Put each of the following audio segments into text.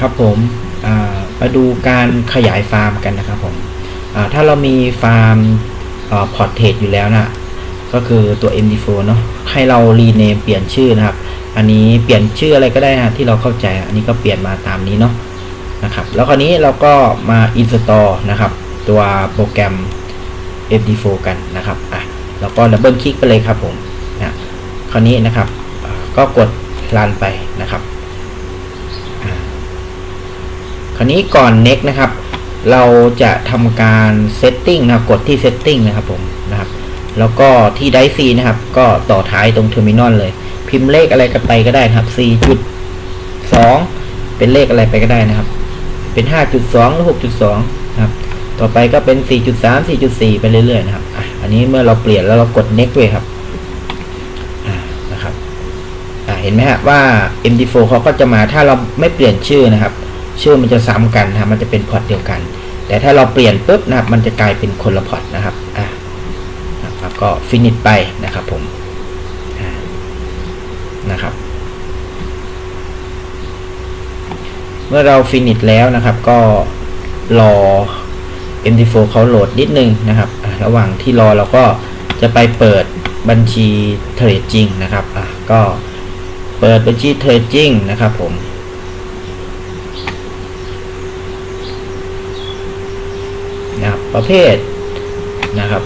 ครับผมมาดูการขยายฟาร์มกันนะครับผมถ้าเรามีฟาร์มพอร์เทรอยู่แล้วนะก็คือตัว MD4 เนาะให้เรารีเนมเปลี่ยนชื่อนะครับ อันนี้เปลี่ยนชื่ออะไรก็ได้นะที่เราเข้าใจอันนี้ก็เปลี่ยนมาตามนี้เนาะนะครับ แล้วคราวนี้เราก็มา install นะครับ ตัวโปรแกรม MD4 กันนะครับอะแล้วก็ดับเบิลคลิกไปเลยครับผมนะคราวนี้นะครับก็กดรันไปนะครับ คราวนี้ก่อน next นะครับ เราจะทำการ setting นะครับกดที่ setting นะครับผมนะครับแล้วก็ที่ไดซีนะครับ ก็ต่อท้ายตรง terminal เลย พิมพ์เลขอะไรกันไปก็ได้นะครับ 4.2 เป็นเลขอะไรไปก็ได้นะครับ เป็น 5.2 หรือ 6.2 นะครับ ต่อไปก็เป็น 4.3 4.4 ไปเรื่อยๆนะครับอะอันนี้เมื่อเราเปลี่ยนแล้วเรากด next เลยครับนะครับเห็นไหมฮะว่า MD4 เขาก็จะมาถ้าเราไม่เปลี่ยนชื่อนะครับ ชื่อมันจะซ้ำกันนะมันจะเป็นพอร์ตเดียวกัน แต่ถ้าเราเปลี่ยนปุ๊บนะครับมันจะกลายเป็นคนละพอร์ตนะครับอะนะครับก็ฟินิชไปนะครับผมอ่านะครับ เมื่อเราฟินิชแล้วนะครับ ก็รอ MD4 เขาโหลดนิดนึงนะครับระหว่างที่รอเราก็จะไปเปิดบัญชีเทรดจริงนะครับอะก็เปิดบัญชีเทรดจริงนะครับผม นะครับ ประเภทนะครับ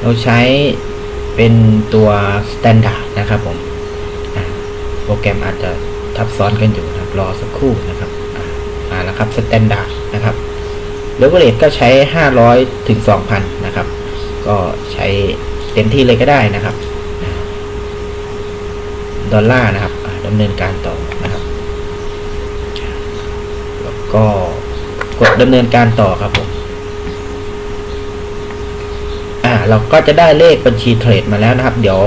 เราใช้เป็นตัว standard นะครับผมโปรแกรมอาจจะทับซ้อนกันอยู่นะครับรอสักครู่นะครับอ่ามาแล้วครับ standard นะครับ leverage ก็ใช้ 500 ถึง 2,000 นะครับ ก็ใช้เต็มที่เลยก็ได้นะครับ ดอลลาร์นะครับดำเนินการต่อนะครับ แล้วก็ กดดำเนินการต่อครับผมอ่าเราก็จะได้เลขบัญชีเทรดมาแล้วนะครับ เดี๋ยว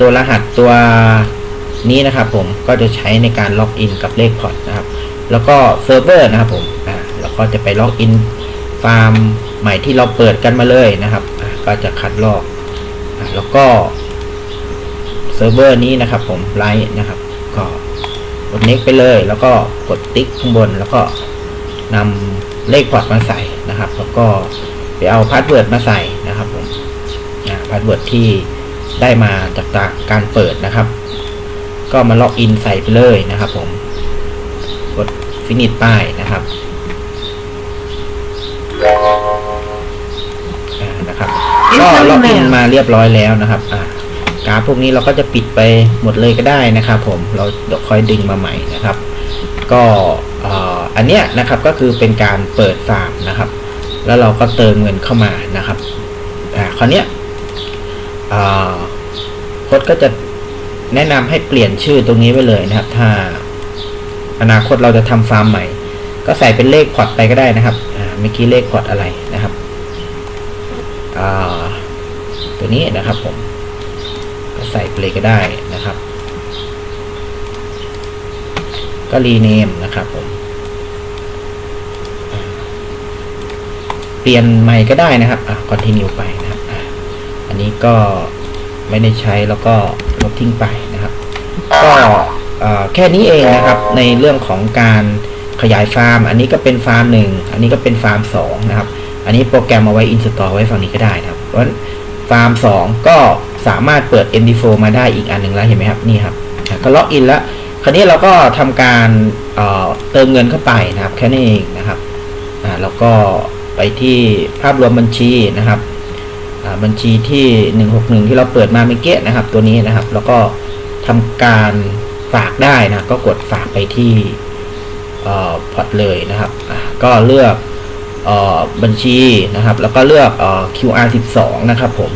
ตัวรหัสตัวนี้นะครับ ผมก็จะใช้ในการล็อกอินกับเลขพอร์ตนะครับ แล้วก็เซิร์ฟเวอร์นะครับผมอ่าเราก็จะไปล็อกอินฟาร์มใหม่ที่เราเปิดกันมาเลยนะครับอ่าก็จะคัดลอกอ่าแล้วก็เซิร์ฟเวอร์นี้นะครับ ผมไลท์นะครับ ก็กด next ไปเลย แล้วก็กดติ๊กข้างบนแล้วก็ นำเลขพอร์ตมาใส่นะครับ แล้วก็ไปเอาพาสเวิร์ดมาใส่นะครับผมพาสเวิร์ดที่ได้มาจากการเปิดนะครับ ก็มาล็อกอินใส่ไปเลยนะครับ ผม กดฟินิชป้ายนะครับนะครับ ก็ล็อกอินมาเรียบร้อยแล้วนะครับอ่ากราฟพวกนี้เราก็จะปิดไปหมดเลยก็ได้นะครับ ผม เราเดี๋ยวค่อยดึงมาใหม่นะครับ ก็เอ่ อันเนี้ยนะครับก็คือเป็นการเปิดฟาร์มนะครับ แล้วเราก็เติมเงินเข้ามานะครับอ่าคราวเนี้ยอ่าโค้ดก็จะแนะนำให้เปลี่ยนชื่อตรงนี้ไว้เลยนะครับ ถ้าอนาคตเราจะทำฟาร์มใหม่ ก็ใส่เป็นเลขพอร์ตไปก็ได้นะครับอ่าเมื่อกี้เลขพอร์ตอะไรนะครับอ่าตัวนี้นะครับผม ก็ใส่ไปเลยก็ได้นะครับ ก็รีเนมนะครับผม เปลี่ยนใหม่ก็ได้นะครับอะ continue ไปนะครับอะอันนี้ก็ไม่ได้ใช้แล้วก็ลบทิ้งไปนะครับก็เอ่อแค่นี้เองนะครับในเรื่องของการขยายฟาร์ม อันนี้ก็เป็นฟาร์มหนึ่งอันนี้ก็เป็นฟาร์มสองนะครับ อันนี้โปรแกรมเอาไว้ install ไว้ฝั่งนี้ก็ได้นะครับเพราะฉะนั้นฟาร์มสองก็สามารถเปิด MD4 มาได้อีกอันหนึ่งแล้วเห็นไหมครับนี่ครับก็ล็อกอินแล้วคราวนี้เราก็ทำการเอ่อเติมเงินเข้าไปนะครับ แค่นี้เองนะครับอ่าแล้วก็ ที่ภาพรวมบัญชีนะครับบัญชีที่ 161 ที่เราเปิดมาเมื่อกี้นะครับ ตัวนี้นะครับ แล้วก็ทำการฝากได้นะก็กดฝากไปที่อ่อพอร์ตเลยนะครับก็เลือกออบัญชีนะครับ แล้วก็เลือกออ QR 12 นะครับผม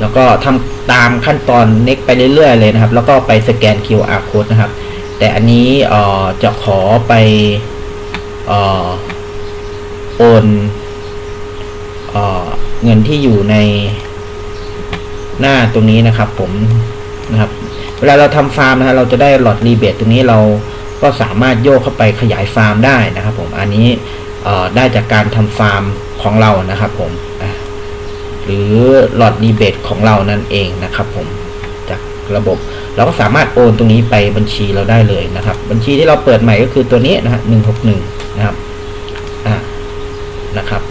แล้วก็ทำตามขั้นตอน next ไปเรื่อย ๆ เลยนะครับ แล้วก็ไปสแกน QR code นะครับ แต่อันนี้อ่อจะขอไปอ่อ โอนเออเงินที่อยู่ในหน้าตรงนี้นะครับ ผมนะครับ เวลาเราทำฟาร์มนะฮะเราจะได้หลอดรีเบทตรงนี้เราก็สามารถโยกเข้าไปขยายฟาร์มได้นะครับ ผมอันนี้ได้จากการทำฟาร์มของเรานะครับผมหรือหลอดรีเบทของเรานั่นเองนะครับ ผมจากระบบเราก็สามารถโอนตรงนี้ไปบัญชีเราได้เลยนะครับ บัญชีที่เราเปิดใหม่ก็คือตัวนี้นะฮะหนึ่งหกหนึ่งนะครับอ่านะครับ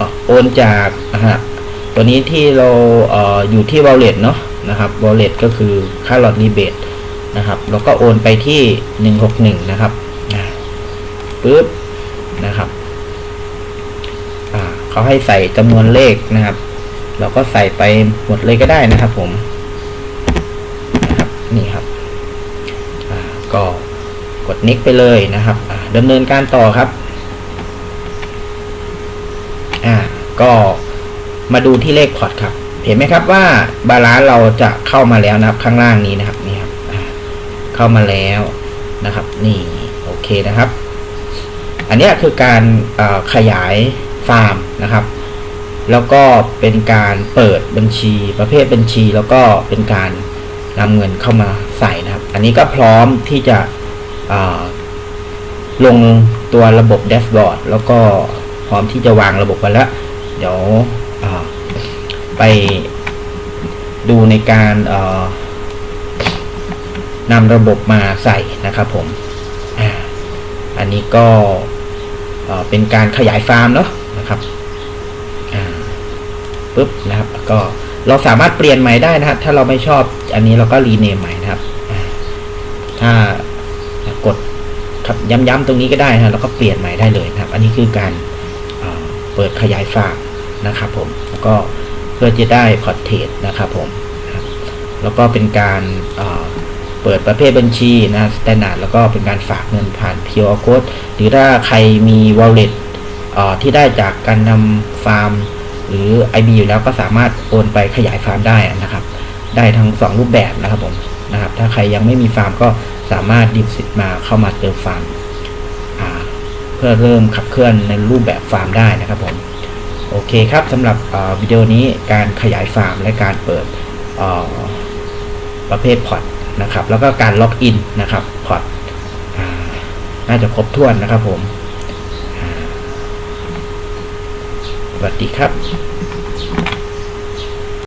อะ โอนจากนะฮะตัวนี้ที่เราเอออยู่ที่ wallet เนาะนะครับ wallet ก็คือค่าหลอดรีเบทนะครับแล้วก็โอนไปที่หนึ่งหกหนึ่งนะครับปึ๊บนะครับอ่าเขาให้ใส่จำนวนเลขนะครับ เราก็ใส่ไปหมดเลยก็ได้นะครับผมนะครับนี่ครับอ่าก็กด next ไปเลยนะครับดำเนินการต่อครับอ่า ก็มาดูที่เลขพอร์ตครับ เห็นไหมครับว่าบาลานซ์เราจะเข้ามาแล้วนะครับข้างล่างนี้นะครับนี่ครับเข้ามาแล้วนะครับ นี่โอเคนะครับ อันนี้คือการขยายฟาร์มนะครับ แล้วก็เป็นการเปิดบัญชีประเภทบัญชี แล้วก็เป็นการนำเงินเข้ามาใส่นะครับ อันนี้ก็พร้อมที่จะลงตัวระบบแดชบอร์ดแล้วก็พร้อมที่จะวางระบบไปแล้ว เดี๋ยวไปดูในการนำระบบมาใส่นะครับผมอันนี้ก็เป็นการขยายฟาร์มเนาะนะครับปุ๊บนะครับ ก็เราสามารถเปลี่ยนใหม่ได้นะครับ ถ้าเราไม่ชอบอันนี้เราก็รีเนมใหม่นะครับ ถ้ากดครับย้ำๆตรงนี้ก็ได้นะแล้วก็เปลี่ยนใหม่ได้เลยนะครับ อันนี้คือการ เปิดขยายฟาร์มนะครับผมแล้วก็เพื่อจะได้พอร์ตเทรดนะครับผมแล้วก็เป็นการเอ่อเปิดประเภทบัญชีนะสแตนดาร์ดแล้วก็เป็นการฝากเงินผ่าน QR Code หรือถ้าใครมี wallet เอ่อที่ได้จากการนำฟาร์ม หรือ IB อยู่แล้วก็สามารถโอนไปขยายฟาร์มได้นะครับ ได้ทั้งสองรูปแบบนะครับผมนะครับถ้าใครยังไม่มีฟาร์มก็สามารถดิบสิทธิ์มาเข้ามาเติมฟาร์ม พื่อเริ่มขับเคลื่อนในรูปแบบฟาร์มได้นะครับผมโอเคครับสำหรับวิดีโอนี้การขยายฟาร์มและการเปิดประเภทพอร์ตนะครับแล้วก็การล็อกอินนะครับพอร์ตน่าจะครบถ้วนนะครับผมสวัสดีครับ